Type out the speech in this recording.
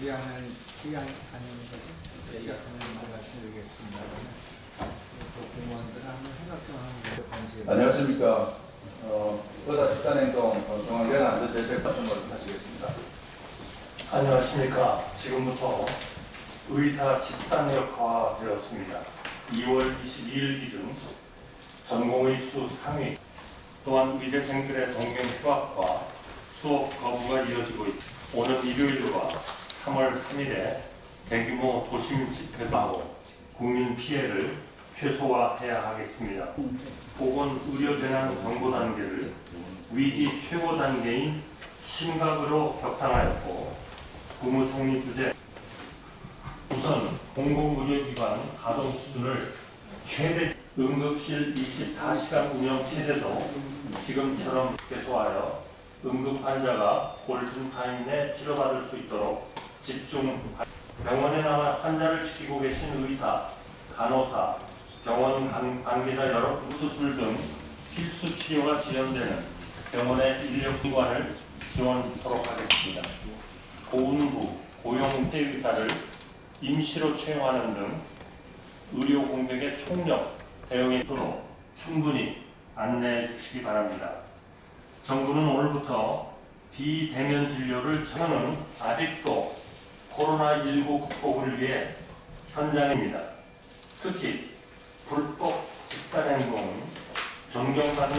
위안한 위안하는 거죠. 위안하는 말씀드리겠습니다. 또 공무원들 한번 생각 좀 하면 관심. 안녕하십니까. 어, 의사 집단행동 어, 중앙위원 안전대책 말씀을 하시겠습니다. 안녕하십니까. 지금부터 의사 집단력화 되었습니다. 2월 22일 기준 전공의수 상위 또한 의대생들의 동경 휴학과 수업 거부가 이어지고 있 오는 일요일과 3월 3일에 대규모 도심 하고 국민 피해를 최소화해야 하겠습니다. 보건 의료 재난 경보 단계를 위기 최고 단계인 심각으로 격상하였고 국무총리 주재 우선 공공의료기관 가동 수준을 최대 응급실 24시간 운영 체제도 지금처럼 개소하여 응급 환자가 골든타임 내 치료받을 수 있도록 집중 병원에 나와 환자를 지키고 계신 의사, 간호사, 병원 관- 관계자 여러 수술 등 필수 치료가 지연되는 병원의 인력 수관을 지원하도록 하겠습니다. 보훈부, 고용대 의사를 임시로 채용하는 등 의료 공백의 총력 대응에 도록 충분히 안내해 주시기 바랍니다. 정부는 오늘부터 비대면 진료를 저는 아직도 코로나19 극복을 위해 현장입니다. 특히 불법 집단 행동, 존경받는